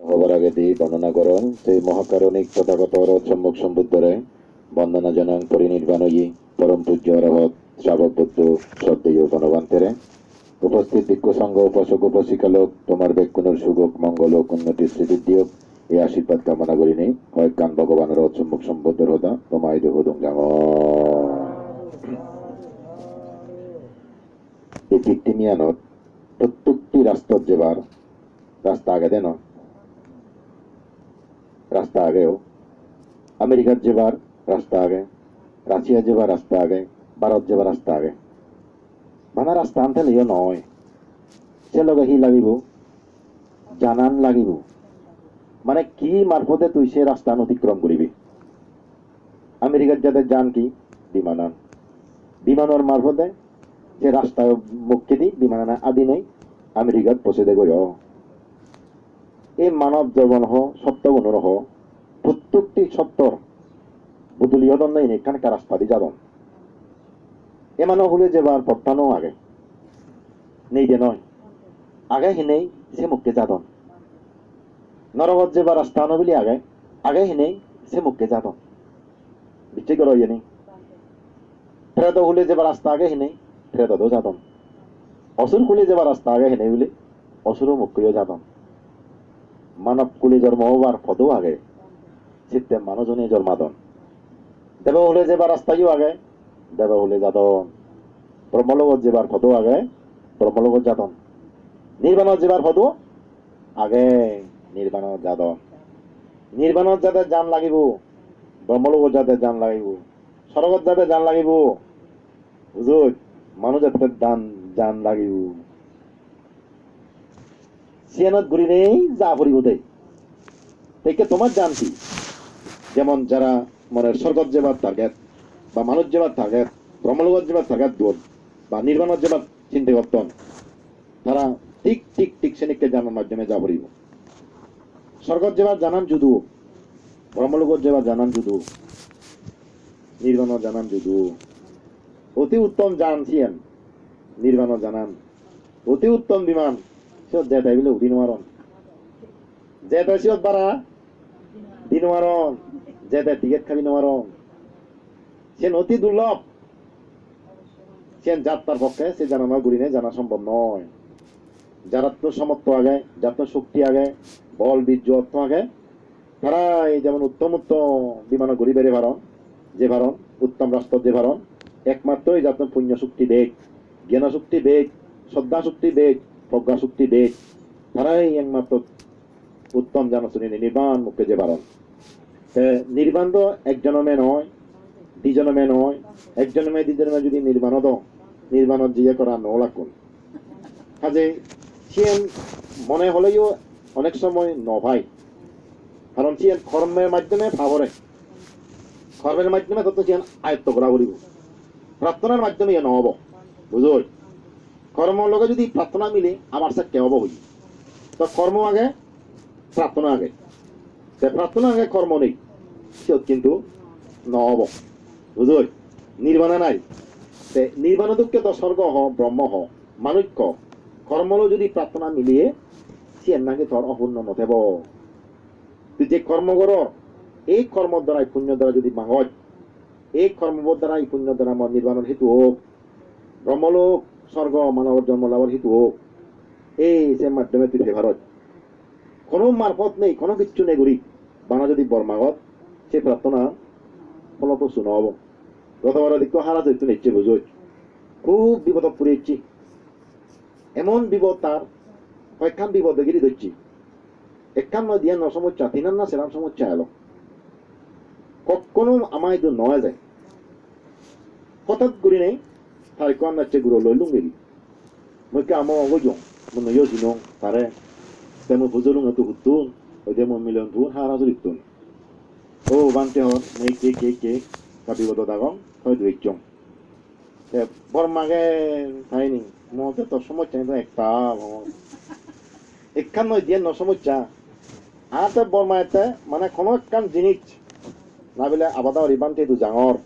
হবার আগে দি বর্ণনা করো সেই মহাকারণিক তথাগত সম্মুখ সম্বুদ্ধরে বন্দনা জনাং পরিনির্বাণয়ী পরম পূজ্য অরহত শ্রাবক বুদ্ধ শ্রদ্ধেয় গণবান্তেরে উপস্থিত ভিক্ষু সংঘ উপাসক, উপাসিকালোক, তোমার বেক্ষণের সুযোগ মঙ্গল ও উন্নতি শ্রীবৃদ্ধি হোক এই আশীর্বাদ কামনা করি নেই কয়েক গান ভগবানের সম্মুখ সম্বুদ্ধর হতা তোমায় দেহ দুং জাঙ এই কীর্তিমিয়ানত প্রত্যেকটি রাস্তার যেবার, রাস্তা আগে দেন। রাস্তা আগেও আমেরিকার যেবার রাস্তা আগে রাশিয়া যেবার রাস্তা আগে ভারত যাবার রাস্তা আগে মানে রাস্তা আনতে লিও নয় সে লগে হি লাগিব জানান লাগিব মানে কি মারফতে তুই সে রাস্তা অতিক্রম করিবি আমেরিকার যাদের যান কি বিমানান বিমানের মারফতে যে রাস্তা মুখে দি বিমানান আদি নেই আমেরিকাত পৌঁছে দেব এই মানৱ জীৱন হ, সত্য গুণৰ হ প্ৰত্যেকটি সত্যৰ বুদুলিয়দন নাই এখানকা রাস্তা দি যাদন এ মানুহ হলে যেবার পত্তানো আগে, নেই দে নয়। আগে হিনেই সে মুখকে যাদন। নরগত যেবার রাস্তা নবিলি আগে আগে হিনেই সে মুখকে যাদন। বিচ্ছে করো ইয়ে নেই। ফেরত হলে যেবার রাস্তা আগে হিনেই ফেরত যাদন। অসুর খুলে যাবার রাস্তা আগে হিনেই বলে, অসুরও মুখকেও যাদন। মানব কুলে জন্ম হবার পদও আগে, চিত্তে মানুষজনে জন্মাদন। দেব হলে যেবার রাস্তাইও আগে, দেব হলে যাদন। ব্রহ্মলোকত যেবার পদও আগে ব্রহ্মলোকত যাদন। নির্বাণত যেবার পদও আগে নির্বাণত যাদন। নির্বাণত যাতে জান লাগিব ব্রহ্মলোকত যাতে জান লাগিব। স্বর্গত যাতে জান লাগিব। বুঝুত মানুষ যাতে দান জান লাগিব। সিয়ানত ঘুরি নেই, যা ফুরিব দেয় থেকে তোমার জান কি যেমন যারা মনের স্বর্গত যেবার টার্গেট বা মানুষ যেবার টার্গেট ব্রহ্মলোকত যেবার টার্গেট দূর বা নির্বাণত যেবার চিন্তা করতেন তারা ঠিক ঠিক ঠিক সেনিককে জানার মাধ্যমে যা ফুরিব স্বর্গত যেবার জানান যুদু ব্রহ্মলোকত যেবার জানান যুদু নির্বাণত জানান যুদু অতি উত্তম জান সিয়েন নির্বাণত জানান। অতি উত্তম বিমান সিহঁত জেঠ আহিলে উঠি নোৱাৰণ জেঠ হয় সিহঁত পাৰা দি নোৱাৰণ জেঠে টিকেট খাবি নোৱাৰণ সেন অতি দুর্লভ। সেন যাত্রার পক্ষে, সে জানানো ঘুরি নেই জানা সম্ভব নয়। যারা তো সমর্থ আগে তো শক্তি আগে, বল, বীর্য, অর্থ আগে তারা এই যেমন উত্তম উত্তম বিমান ঘুরি বেড়ে ভারণ যে ভারণ উত্তম রাষ্ট্র যে ভারণ একমাত্রই যাতে পুণ্য শক্তি বেগ জ্ঞান শক্তি বেগ শ্রদ্ধা শক্তি বেগ প্রজ্ঞা শক্তি বেগ তারাই একমাত্র উত্তম জানশুনি নির্বাণ মুখে যে বারণ। নির্বাণ তো এক জনমে নয় দুই জনমে নয় এক জনমে দুই জনমে যদি নির্বাণ দ নির্বাণত জিয়ে করা ন লাগুন কাজে সে মনে হলেও অনেক সময় নভাই কারণ সে কর্মের মাধ্যমে ভাবরে কর্মের মাধ্যমে তত সে আয়ত্ত করা বলিব। প্রার্থনার মাধ্যমে ইয়ে নহব বুঝোই কর্মর লগে যদি প্রার্থনা মিলে আমার সে কেউ হই তো কর্ম আগে, প্রার্থনা আগে। তে প্রার্থনা আগে কর্ম নেই সিয়ত কিন্তু নহব। বুঝই নির্বাণা নাই। তে নির্বাণ দুঃখে তো স্বর্গ হ, ব্রহ্ম হ মানুষ্য কর্মলো যদি প্রার্থনা মিলিয়ে, সে নাকি ধর অপূর্ণ নথেব। তুই যে কর্ম কর, এই কর্মর দ্বারাই পুণ্য দ্বারা যদি মাহত এই কর্মবোধ দ্বারা এই পুণ্য দ্বারা আমার নির্বাণের হেতু হোক। ব্রহ্মলোক স্বর্গ মানবর জন্ম লাভের হেতু হোক। এই সে মাধ্যমে তুই ফেভারত কোনো মারফত নেই, কোনো কিচ্ছু নেই গরিব বানা যদি বর্মাগত, সে প্রার্থনা ফলপ্রসূ নহব। গতবার দিক হারা চৈত্য নিচ্ছে বুঝোই। খুব বিপদ পুড়িয়েছি এমন বিপদ তার, কয়েকখান বিপদ গিরি ধরছি একখান নয় দিয়ে ন সমস্যা তিনার না সেরাম সমস্যা এলো। কখনো আমায় তো নয় যায়। হঠাৎ করি নেই নাচে গুলো লইলুম গেলি মই কে আমো অগজং mo no yo sino tare temo fuzulung atu hutun o demo milion tun hara zulitun o bante hon nei ke ke ke kabi bodo dagong hoy duik jong te bor mage taini mo te to সমস্যা তো একটা একখান নয় দিয়ে ন সমস্যা আতে বর্মা এতে মানে কোনো একখান জিনিস বলে আবাদা রিবান্তে দু জাঙর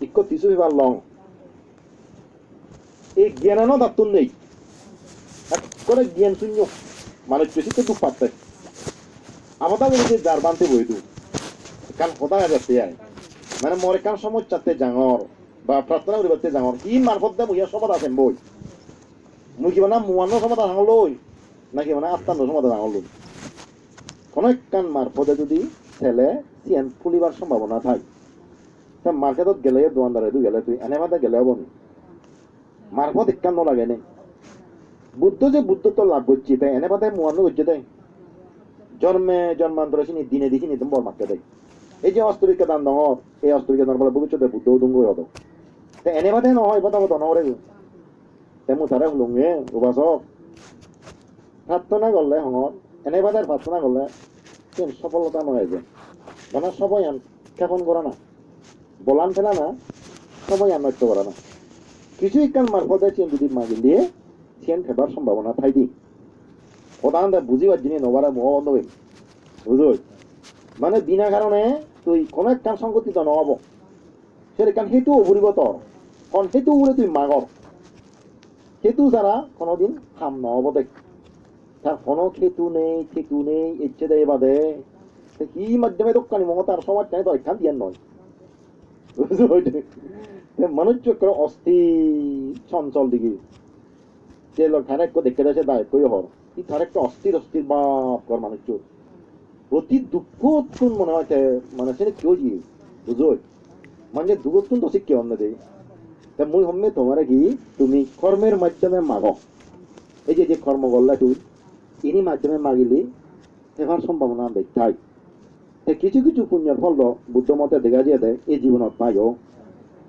ইকো তিসু বিবার লং এই জ্ঞানানো দাতুন নেই। করে জ্ঞান শূন্য। মানে বেশিতে দুঃখ পাচ্ছে। আমাদের যে যার বানতে বই দু। কান কথা যাচ্ছে মানে মরে কান সমস্যাতে জাঙর। বা প্রার্থনা করিবাতে জাঙর। কি মারফত দে মুইয়া সমাদ আছেন বই। মুই কি মানে মুয়ান্ন সমাদ আঙল নাকি মানে আত্মান্ন সমাদ আঙল কোন কান মারফতে যদি ছেলে চেন ফুলিবার সম্ভাবনা থাকে। তা মার্কেটত গেলে দোয়ানদারে দু গেলে, তুই এনে গেলে হবনি মারফত একান লাগে নে? বুদ্ধ যে বুদ্ধ তো লাভ করছি তাই, এনে বাদে মুয়ান্ন করছে তাই। জন্মে জন্মান্তরে চিনি দিনে দেখি নি তুমি বড় মারতে দেয় এই যে অস্তরিকা দান ডঙর এই অস্তরিকা দান বলে ভবিষ্যতে বুদ্ধ দুঙ্গ হতো তে এনে বাদে নহয় বাদা বাদা নরে তেমু তারে হুলুঙে উপাসক প্রার্থনা করলে হঙর এনে বাদে প্রার্থনা করলে কেন সফলতা নয় যে। মানে সবাই আন করা না। বলান ফেলা না, সবাই আন নৃত্য করা না। কিছু ইকান মারফতে চেন যদি মাগিন দিয়ে চেন ফেবার সম্ভাবনা থাই দি প্রধান বুঝিবার জিনিস নবারে মুখ বন্ধ হইল বুঝল? মানে বিনা কারণে তুই কোনো একটা সংগঠিত নহব। সেটা কারণ সেইটো উবরিব তোর কারণ সেইটো উবরে তুই মাগর। সেইটো ছাড়া কোনোদিন কাম নহব দেখ। তার কোনো খেতু নেই ঠেকু নেই, ইচ্ছে দেয় বাদে। কি মাধ্যমে দোকানি মমতা তার সমাজ চাই তো এখান দিয়ান নয়। বুঝলি? চক্র অস্থির চঞ্চল দিকে যে লোক ধারে একটু দেখে যাচ্ছে দায় কই হর ই ধারে একটা অস্থির অস্থির বাপ কর মানুষ চোর অতি দুঃখ উৎকুন মনে হয় মানে সেটা কেউ দিয়ে বুঝো মানে দুঃখ উৎকুন তো কেউ অন্য দেয় তা মুই হম্মে তোমার কি তুমি কর্মের মাধ্যমে মাগ এই যে যে কর্ম করলা তুই ইনি মাধ্যমে মাগিলি এবার সম্ভাবনা দেখাই তে কিছু কিছু পুণ্যের ফল বুদ্ধ মতে দেখা যায় এই জীবনত পাইও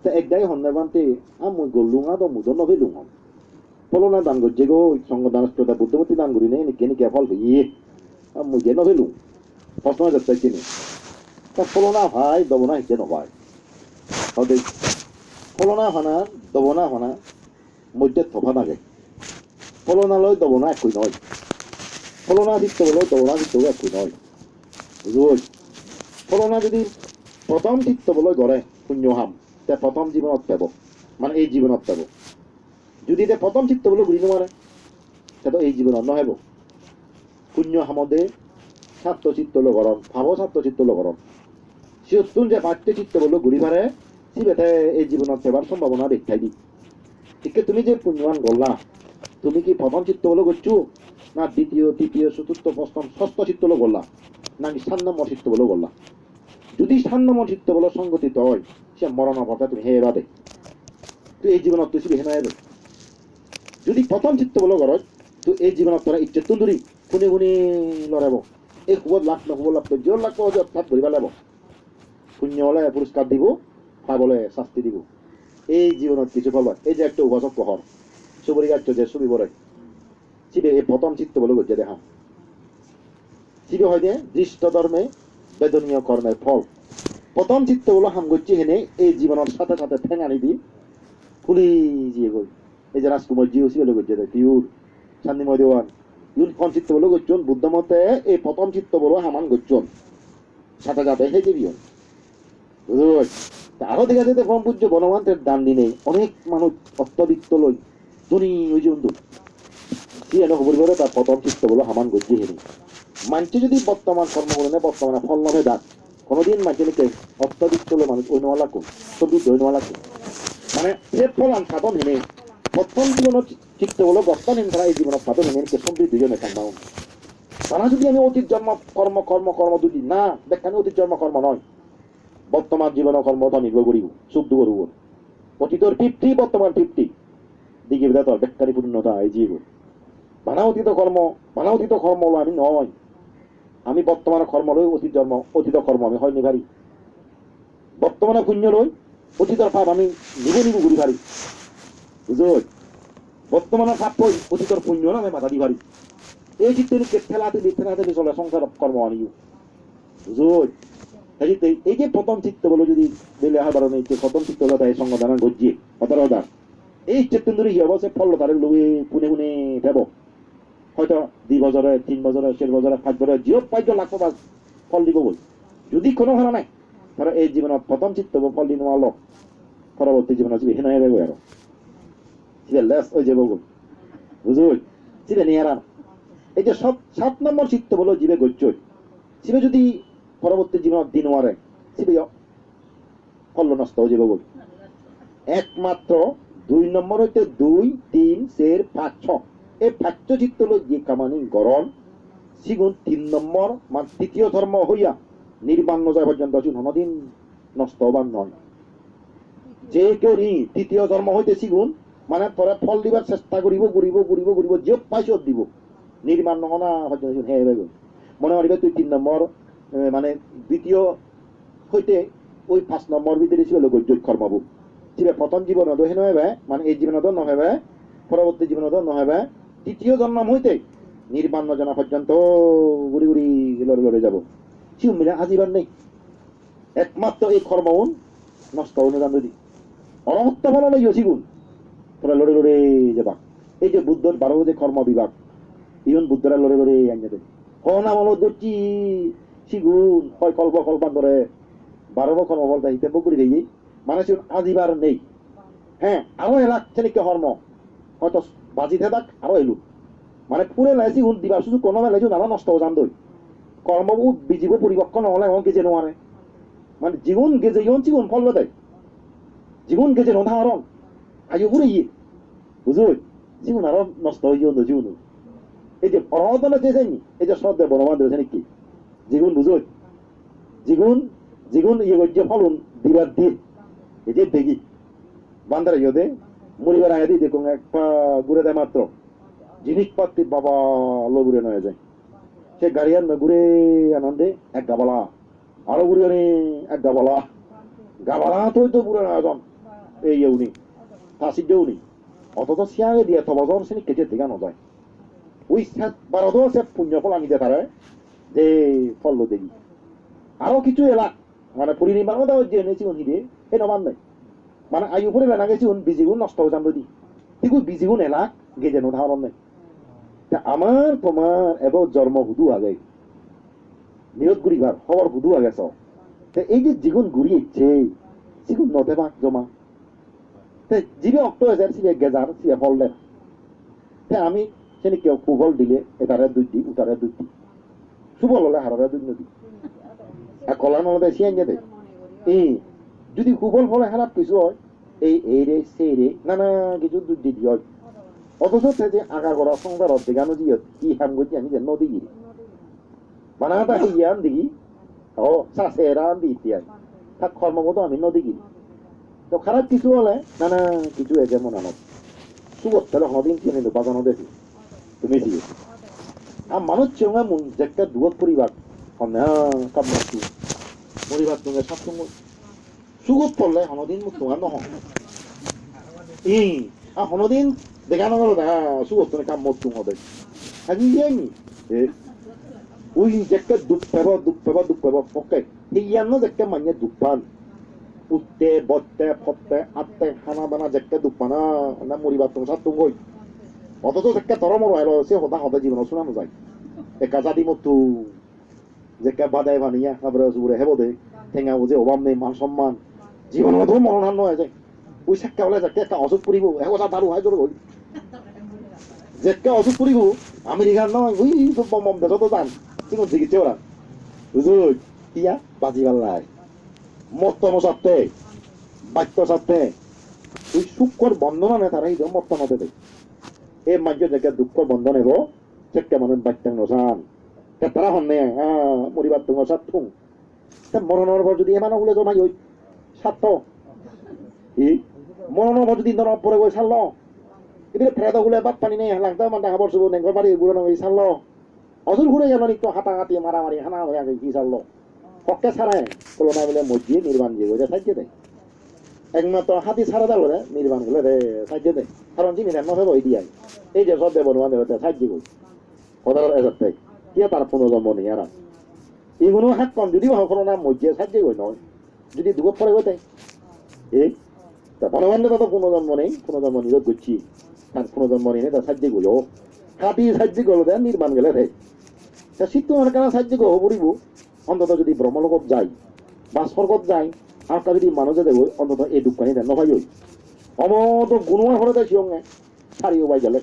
তে একদাই হন্যবান্তি আ মুই গল্লুঙা তো মুদন নভি লুঙম ফলনা দান করছে গো সঙ্গ দান স্তোতা বুদ্ধমতি দান করি নেই নিকে নিকে ফল ইয়ে আ মুই গে নভি লুং প্রশ্ন যাচ্ছে কিনি তা ফলনা ভাই দবনা হিকে নভাই হদে ফলনা হানা দবনা হানা মধ্যে থফা থাকে ফলনালৈ দবনা একই নয় ফলনা চিত্ত বলে দবনা চিত্ত একই নয় বুঝল ফলনা যদি প্ৰথম চিত্ত বলে গড়ে শূন্যহাম তে প্ৰথম জীৱনত পাব। মানে এই জীৱনত পাব। যদি তে প্ৰথম চিত্ত বলে ঘূৰি নোৱাৰে তেতো এই জীৱনত নহব। শূন্য হামদে ছাত্র চিত্ত লগরণ ভাব ছাত্র চিত্ত লগরণ সিয়তুন যে পাঠ্য চিত্ত বলে ঘুরি পারে সিবেতে এই জীবনত সেবার সম্ভাবনা দেখাই দি ঠিক তুমি যে পুণ্যবান গল্লা তুমি কি প্রথম চিত্ত বলে করছ না দ্বিতীয়, তৃতীয় চতুর্থ পঞ্চম ষষ্ঠ চিত্ত বলে গল্লা নাকি সাত নম্বর চিত্ত বলে গল্লা যদি সাত চিত্ত বলে সংগঠিত হয় সে মরণ অবস্থা তুমি হে বাদে তুই এই জীবনত তুই হে নয় যদি প্রথম চিত্ত বলে গরজ, তো এই জীবনত তোরা ইচ্ছে তুন্দুরি শুনি শুনি লৰাব এই শুবত লাভ নহ'ব লাভ যিও লাভ পাব তাত ধৰিব লাগিব শূন্য হ'লে পুৰস্কাৰ দিব, পাবলে শাস্তি দিব। এই জীৱনত কিছু ফল এই যে একটা উপাসক পহর সুবরি গাছ যে ছবি বলে। শিবে এই প্রথম চিত্ত বলে গজ্জে দেখা শিবে হয় যে দৃষ্ট ধর্মে বেদনীয় কর্মের ফল। প্রথম চিত্ত বলো হাম গজ্জি হেনে এই জীবনের সাথে সাথে ঠেঙানি দি ফুলি জিয়ে গই। এই যে রাজকুমার জিও শিবে গজ্জে দেয় পিউর শান্তিময় দেওয়ান। ইউন কোন চিত্ত বলো গচ্ছন বুদ্ধ মতে এই প্রথম চিত্ত বলো হামান গচ্ছন। সাথে সাথে হে জীবিয়ন বুঝলি আরও দেখা যেতে পরম পূজ্য বনমান্তের দান দিনে অনেক মানুষ অত্যবিত্ত লই ধনী, ওই যে বন্ধু। এনে খবর করে? তার প্রথম চিত্ত বলো হামান গজ্জি হেনি মানছে যদি বর্তমান কর্ম করে বর্তমানে ফল নহে দান কোনোদিন মানছে নাকি অত্যবিত্ত লো মানুষ সমৃদ্ধ ওই কোন মানে সে ফলান সাধন হেনে, প্রথম জীবনত চিত্ত বলো বর্তমান তারা এই জীবনত সাধন হেনে কে সমৃদ্ধ জনে সম্ভাবনা তারা যদি আমি অতীত জন্ম, কর্ম কর্ম কর্ম দুটি না দেখানি অতীত জন্ম, কর্ম নয়। বর্তমান জীবন কর্মতা নির্ভর করিব সুখ দুঃখ উপর অতীতর ফিফটি বর্তমান ফিফটি দিকে বেদাতর বেকারি পূর্ণতা, এই জীব বানা অতীত কর্ম, বানা অতীত কর্ম হলো আমি নয়। আমি বর্তমান কর্ম লই অতীত জন্ম, অতীত কর্ম, আমি হয় নিভারি বর্তমানে পুণ্য লই, অতীতর পাপ আমি নিব নিব ঘুরি পারি বুঝল? বর্তমানে পাপ পই অতীতর পুণ্য না আমি মাথা দি পারি এই চিত্তে ঠেলাতে দি, ঠেলাতে চলে, সংসার কর্ম আনিও বুঝল? হেৰিতে এই যে প্ৰথম চিত্ত বলো যদি বেলে আহাৰ বাৰণে এতিয়া প্ৰথম চিত্ত হলে তাই সংগদান গজ্জিয়ে অতাৰ এই চিত্তন ধৰি কি হ'ব সে ফল তাৰে লৈ পোনে পোনে যাব হয়তো দুই বছৰে তিন বছৰে চাৰি বছৰে পাঁচ বছৰে যিও পাঁচ লাখ পাঁচ ফল দিব বল যদি কোনো নাই ধৰ এই জীৱনত প্ৰথম চিত্ত ফল দি নোৱাৰল পৰৱৰ্তী জীৱনত চিবি সেনাই যাব আৰু। চিবে লেছ হৈ যাব চিবে নিয়ারা এই যে সব সাত নম্বর চিত্ত বলো জীবে গজ্জয় সিবে যদি পরবর্তী জীবন দিন মারে সিবে ফল নষ্ট হয়ে যাবে বল একমাত্র দুই নম্বর হইতে দুই, তিন চার পাঁচ ছ এই লই যে কামানি গরম সিগুণ তিন নম্বর মান তৃতীয় ধর্ম হইয়া নির্বাণ যায় পর্যন্ত হনদিন নষ্ট হবার নয়। যে কেউ নি তৃতীয় ধর্ম হইতে সিগুণ মানে পরে ফল দিবার চেষ্টা করিব ঘুরিব ঘুরিব ঘুরিব যে পাইছ দিব। নির্মাণ নহনা পর্যন্ত হে বেগুন মনে করিবে তুই তিন নম্বর মানে দ্বিতীয় হইতে ওই পাঁচ নম্বর ভিতরে ছিল গৈর্য কর্মবু ছিবে প্রথম জীবনত হেন হবে মানে এই জীবনত নহবে, পরবর্তী জীবনত নহবে তৃতীয় জন্ম হইতে নির্বাণ জনা পর্যন্ত গুড়ি গুড়ি লড়ে লড়ে যাব। সিউ মিলে আজীবন নেই। একমাত্র এই কর্মউন নষ্ট অনুদান যদি অনন্ত ফল নেই সিগুণ তোরা লড়ে লড়ে যাবা। এই যে বুদ্ধর বারো যে কর্ম বিভাগ, ইউন বুদ্ধরা লড়ে লড়ে আনিয়ে দেয়। হনা মল দর্জি সিগুণ হয় কল্প কল্পান করে বারো কর্ম বলতে হিতে বকুড়ি গিয়ে মানে সিগুণ আজিবার নেই। হ্যাঁ আরও এলাক ছেলেকে হর্ম। হয়তো বাজিতে থাক আরও এলু। মানে পুরে লাইছি উন দিবার শুধু কোনো বেলাইছো নানা নষ্ট হয়ে যান দই। কর্মবু বিজীব পরিপক্ক নহলে এখন গেজে নোয়ারে মানে জীবন গেজে ইন জীবন ফল দেয় জীবন গেজে নধারণ আয়ু পুরে ইয়ে। বুঝুই জীবন আরও নষ্ট হয়ে যান জীবন এই যে পরমতনে চেয়েছেন এই যে শ্রদ্ধা বনমান দিয়েছেন কি জীবন বুঝুই জীবন জীবন ইয়ে গজ্য ফলন দিবার দিয়ে। এই যে দেখি বান্দার ইয়ে মরিবার আগে দিয়ে দেখুন, এক পা ঘুরে দেয় মাত্র। জিনিসপাতি বাবা লো ঘুরে নয় যায়। সে গাড়ি আর ঘুরে আনন্দে এক গাবালা। আরও ঘুরে আনে এক গাবালা। গাবালা তো তো ঘুরে না এখন এই উনি, ফাঁসির উনি। অথচ সিয়াগে দিয়ে তবজন সে কেটে দিঘা নয় ওই বারো সে পুণ্য ফল আনি দিয়ে যে ফল দেখি আরও কিছু এলাক মানে পরিনির্মাণ মতো যে এনেছি উনি দিয়ে এই নমান নাই মানে আয়ু পরে বেনা গেছি উন বিজিগুণ নষ্ট হয়ে যান যদি। ঠিক বিজিগুণ এলাক গেজে ধারণ নেই। তা আমার তোমার এবার জন্ম হুদু আগে। নিয়ত গুড়িবার খবর হুদু আগে চ তা এই যে জীবন ঘুরি ইচ্ছে সিগুন নতে বা জমা। তে জিবে অক্ট হাজার সিবে গেজার সিবে ফল দেন তে আমি সেনি কেউ কুফল দিলে এটারে দুই দি উতারে দুই দি। সুফল হলে হারারে দুই নদী। আর কলা নলদে সিয়ান যেতে এই যদি কুফল ফলে খারাপ কিছু হয়, এই এই রে সেই রে নানা কিছু দুই দি হয় অথচ তে যে আগা করা সংসার অর্ধেকানো দিয়ে কি হাম করছি আমি যে নদী গিরি বানাটা হিয়ান দিঘি ও সাসেরান দি ইত্যাদি তার কর্মগত আমি নদী গিরি তো খারাপ কিছু হলে নানা কিছু একে মনে সুগত তাহলে হদিন কিনে তো বাজানো দেখি তুমি দিয়ে আর মানুষ চেঙ্গা মন একটা দুয়ত পরিবার হনে কামনাস্তু পরিবার তুমি সাতসঙ্গ সুগত পড়লে হনদিন মুখ তোমার নহ ই আর হনদিন দেখানো গেল না সুগত তুমি কাম মত তুমি হবে আজি ইয়ানি ওই একটা দুঃখ পাব দুঃখ পাব দুঃখ পাব পকে ইয়ান্ন একটা মানে দুঃখ পান। উঠতে বসতে ফটতে আটতে খানা বানা যেকে দুঃখ পানা না মরিবার তুমি সাত তুমি অথচ যেকে তরমর হলো সে হতা হতা জীবন শোনানো যায় একা জাতি মতো। যেকে বাদায় বানিয়া খাবার সুরে হেব দে। ঠেঙা বুঝে অভাব নেই মান সম্মান মতো মরণ হয়ে যায় ওই সেকা বলে যেকে একটা করিব একথা তারু হয় জোর হই যেকে অসুখ করিব আমেরিকার নয় ওই তো বম বম দেশ তো দান কিন্তু জিগিতে ওরা বুঝুই ইয়া বাজি পাল্লাই মত্তন সাথে বাক্য সাথে ওই সুখর বন্ধন আনে তারা এই মত্তন হতে দেয় এই মাঝে যেকে দুঃখর বন্ধন এগো সেকে মানে বাচ্চাং নসান তারা হন নেই হ্যাঁ মরিবার তুঙ্গ সাত থুং। তে মরণের পর যদি এমানো বলে জমাই ওই সাত ই মরণের পর যদি নরম পরে গই সারল এবারে ফেরাদা গুলে বাদ পানি নেই লাগতে মানে হাবর শুভ নেঙ্গর বাড়ি গুলো ওই সারল অজুর ঘুরে গেল একটু হাতাহাতি মারামারি হানা হয়ে আগে কি সারল হকে ছাড়ায় কলনা বলে মজিয়ে নির্বাণ দিয়ে ওইটা সাহায্য দেয় একমাত্র হাতি ছাড়া রে নির্বাণগুলো সাহায্য দেয় কারণ যিনি নহে ওই দিয়ে এই যে সব দেবন মানে হতে সাহায্য করি সদার এজাতে কি তার পুনর্জন্ম নেই আর এগুলো হাত কম যদি কোনো নাম মজিয়ে সাহায্য করি নয় যদি দুঃখ পরে গতে এই তা বনবান্ধে তো পুনর্জন্ম নেই, কোনো পুনর্জন্ম নিরোধ করছি তার পুনর্জন্ম নেই তার সাহায্য করিও হাতি সাহায্য করল দেয় নির্মাণ গেলে রে। তা শীত কেন সাহায্য করব পড়িব অন্তত যদি ব্রহ্মলোকত যাই বা স্বর্গত যাই, আর তা যদি মানুষে দেব, অন্তত এই দুঃখানি দেন নভাই ওই। অমত গুণমান হলে তাই সিয়ঙ্গে সারিও বাই গেলে।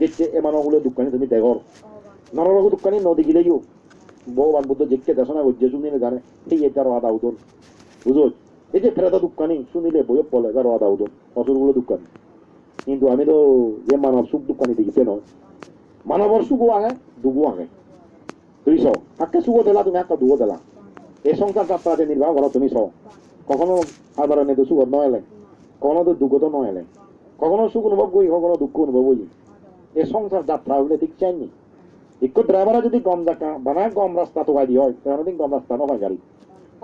দেখছে এ মানুষগুলো দুঃখানি তুমি দেখর নরলোক দুঃখানি নদী গিলেও ভগবান বুদ্ধ যেকে দেশনা করছে শুনিলে জানে সেই এটা রাদা উদন বুঝো এই যে ফেরাদা দুঃখানি শুনিলে বইয়ে পলে যা রাদা উদন অসুরগুলো দুঃখানি কিন্তু আমি তো যে মানব সুখ দুঃখানি দেখিছে নয় মানবর সুখও আগে দুগু আগে দুইশ আজকে সুখও দিলা তুমি একটা দুগো দিলা এই সংসার যাত্রা যে নির্বাহ করো তুমি সব কখনো সাধারণে তো সুখ নয় এলে কখনো তো দুঃখ তো নয় এলে কখনো সুখ অনুভব করি কখনো দুঃখ অনুভব করি এই সংসার যাত্রা হইলে ঠিক চাইনি একটু ড্রাইভারে যদি গম জাকা বানায় গম রাস্তা দিয়ে হয় দিন গম রাস্তা নয় গাড়ি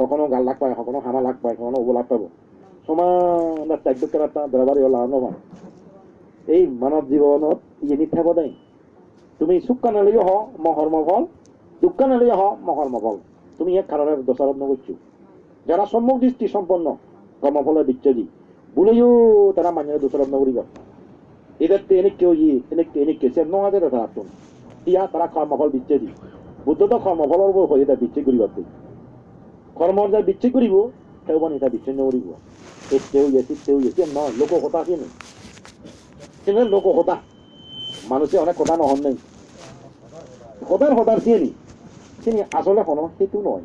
কখনো গাল লাগ পায় কখনো হামা লাগ পায় কখনো ওবো লাগ পাবো সমান একটা ড্রাইভারই হলা নবা এই মানৱ জীৱনত ইয়ে নিথাব দেই তুমি সুখ কাণলৈও হ মহৰ্ম ফল দুখ কাণলৈও হ মহৰ্ম ফল তুমি এক কারণে দোষারোপ করছ। যারা সম্মুখ দৃষ্টি সম্পন্ন, কর্মফলে বিচ্ছেদী বলেও তারা মানুষের দোষারোপ করিব। এদের তো এনেক কেউ ইয়ে এনেক এনেক কেসে নহাদের তারা আত্ম। ইয়া তারা কর্মফল বিচ্ছেদী। বুদ্ধ তো কর্মফলের উপর হয়ে এটা বিচ্ছেদ করিব কর্ম যা বিচ্ছেদ করিব সেও মানে এটা বিচ্ছিন্ন করিব এতেও ইয়েছি তেও ইয়েছি নয় লোক কথা কি নেই কিন্তু লোক কথা মানুষে অনেক কথা নহন নেই। কথার কথার চিনি। চিনি আসলে কোনো সেইটো নয়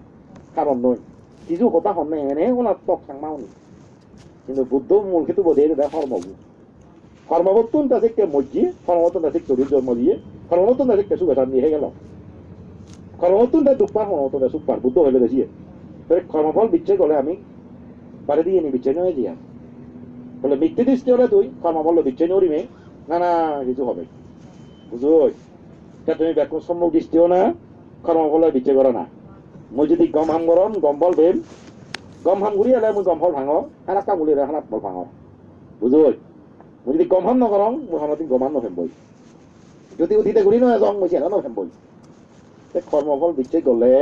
কারণ নয় কিছু কথা হন নাই এনে ওনার তক সাংমাওনি কিন্তু বুদ্ধ মূল ক্ষেত্রে বোধে এটা কর্মবু কর্মবর্তন তাদের কে মজ্জি কর্মবর্তন তাদের চরিত জন্ম দিয়ে কর্মবর্তন তাদের কে সুবেশান দিয়ে গেল। কর্মবর্তন তাদের দুঃপার কর্মবর্তন তাদের সুপার বুদ্ধ হইলে দেখিয়ে কর্মফল বিচ্ছে গলে আমি বাড়ি দিয়ে নি বিচ্ছে নয় দিয়া বলে, মিথ্যে দৃষ্টি হলে তুই কর্মফল বিচ্ছে নরিমে না। না কিছু হবে। বুঝোই, তা তুমি ব্যাকুম সম্মুখ দৃষ্টিও না কর্মফলে বিচ্ছে করো না। মই যদি গম হাম গরম গম ফল ভেম গম হাম ঘুরি এলে মই গম ফল ভাঙ, হানা কাম গুলি হানা ফল ভাঙ। বুঝোই, মই যদি গম হাম নকরং মই হামতি গম হাম নভেম বই যদি উঠিতে ঘুরি নয় জং মই সেনা নভেম বই কর্মফল বিচ্ছে গলে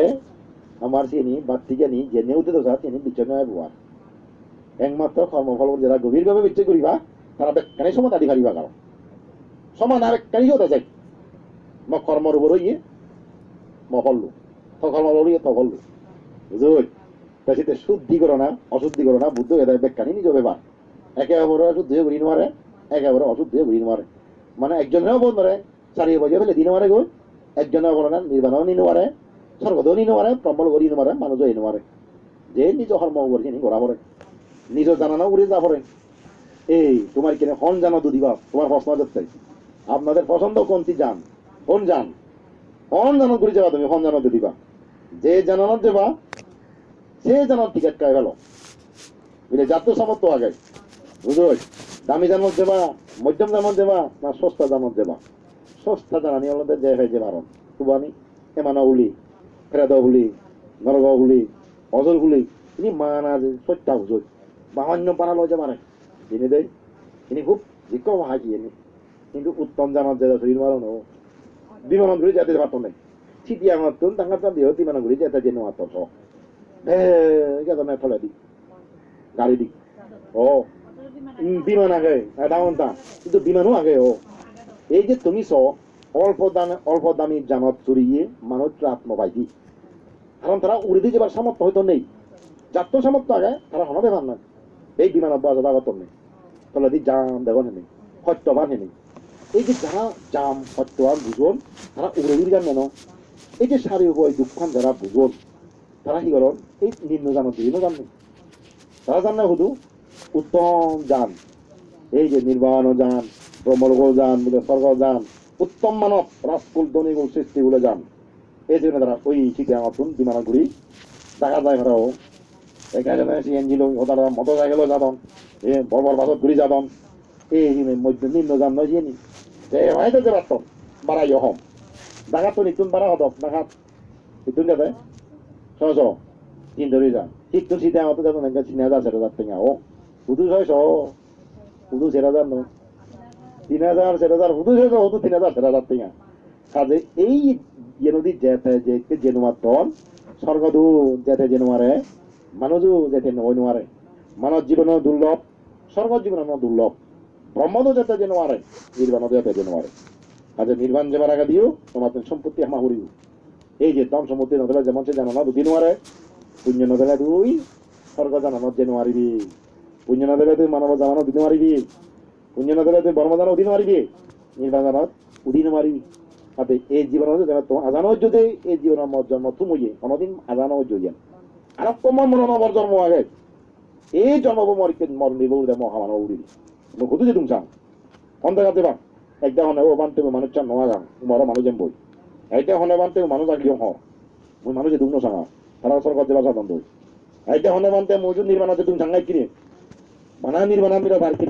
আমার চিনি বাড়তি জানি জেনে উঠে তো চিনি বিচ্ছে নয় বুয়ার একমাত্র কর্মফল যারা গভীরভাবে বিচ্ছে করিবা, তারা বেকানি সমান আদি পারিবা কারণ। সমান আর বেকানি হতে যায় মই কর্মর উপর ইয়ে মই হল্লো তখন লড়িয়ে তখন বুঝুই তা সেটা শুদ্ধি করো না, অশুদ্ধি করো না, বুদ্ধ এদের ব্যাখ্যানি নিজ ব্যাপার একে অপরে শুদ্ধ হয়ে ঘুরি মারে, একে অপরে অশুদ্ধ হয়ে ঘুরি মারে। মানে একজনেও বল মারে চারিয়ে বাজে ফেলে দিন মারে গো। একজনেও বলে না নির্বাণও নিতে পারে নিতে পারে প্রবল করি নিতে পারে মানুষও নিতে যে নিজ কর্ম করছে নি ঘোরা পড়ে নিজ জানানো উড়ে যা পড়ে এই তোমার কিনে হন জানো দিবা তোমার প্রশ্ন যাচ্ছে আপনাদের পছন্দ কোনটি যান কোন যান হন জানো করে যাবা তুমি? হন জানো দিবা যে জানানোর দেবা সে জানার টিকিট কায় গেল বুঝলে জাতীয় সামর্থ্য আগে বুঝলি দামি জানানোর দেবা মধ্যম জানানোর দেবা না সস্তা জানানোর দেবা সস্তা জানানি হলো যে হয়ে যে মারণ তুবানি এমানা উলি। ফেরাদা উলি নরগ উলি অজল উলি তিনি মানা সত্যা বুঝই বাহান্য পারালো যে মারে। তিনি দেয় তিনি খুব জিজ্ঞ হাজি এনে। কিন্তু উত্তম জানার যে শরীর মারণ বিমান ঘুরে যেতে পারতো না ছিটিয়া মাতুন tangkap tadi oh di mana gue jata jenuh atau so eh kata me pala di গাড়ি oh হুম, বিমান আগে ডাউন তা। কিন্তু বিমানও আগে ও। এই যে তুমি স অল্প দামে অল্প দামি জানত চুরিয়ে মানুষ আত্মবাইজি কারণ তারা উড়ে দিয়ে যাবার সামর্থ্য হয়তো নেই। যাত্র সামর্থ্য আগে, তারা হনো ব্যাপার না এই বিমান অব্যাহত আগত নেই। তাহলে দি জাম দেখুন হেনে, সত্যবান হেনে। এই যে যারা জাম, সত্যবান বুঝুন তারা উড়ে দিয়ে যান কেন এই যে সারি উভয় দুঃখান যারা বুঝুন তারা কি করেন এই নিম্ন জানত বিভিন্ন জান নেই। তারা জান না শুধু উত্তম যান এই যে নির্বাণ যান ব্রহ্মলোক যান স্বর্গ যান উত্তম মানব রাজকুল ধনীগুল সৃষ্টিগুলো যান। এই জন্য তারা ওই শিখে আমার বিমানা ঘুরি দেখা যায় ওরাও এখানে সিএনজি লো ওরা মতো সাইকেলও যাদন, এ বড় বড় বাসত ঘুরি যাদন, এই মধ্যে নিম্ন যান নয় জিনি এ হয়তো যে পারত বাড়াই হম দেখা তো নিতুন বাড়া হদক দেখা নিতুন যাতে শোনো শোনো তিন ধরে যান। ঠিক তো সিধে আমার তো যাবেন একটা তিন হাজার হাজার টাকা ও। শুধু ছয়শো, শুধু চার হাজার নয়। তিন হাজার, চার হাজার শুধু ছয়শো শুধু তিন হাজার চার হাজার টাকা কাজে এই নদী যেতে যে জেনুয়ার তন স্বর্গদু যেতে জেনুয়ারে মানুষও যেতে নয় নোয়ারে মানব জীবনও দুর্লভ, স্বর্গ জীবনও দুর্লভ ব্রহ্মদও যেতে জেনুয়ারে নির্বাণও যেতে জেনুয়ারে। কাজে নির্বাণ যাবার আগে দিও, তোমার সম্পত্তি আমা হরিও এই যে দম সম্পত্তি নদলে যেমন সে জানো না, দুদিন নোয়ারে পুণ্য নদলে দুই, স্বর্গ জানানো জেনে মারিবি পুণ্য নদলে তুই মানব জানানো দিন মারিবি পুণ্যনগরে বর্মদান অধীনে মারবি নির্বাঙ্গানাথ অধীনে মারবি তাতে এই জীবন আজান যদি এই জীবন মর জন্ম থুমুইয়ে কোনোদিন জন্ম আগে এই জন্ম মর মর নিব মহামান উড়িল খুঁজে যে তুমি অন্ধকার চান নয়া যান মর মানুষ যেন বই। একটা হনে বান্তে মানুষ আর কেউ হন মুই মানুষ তুমি সাঙা তারা সরকার দেবা সাধারণ বই একটা হনে বান্তে মজুর নির্মাণ আছে, তুমি সাঙ্গাই কিনে। মানা নির্মাণ আমি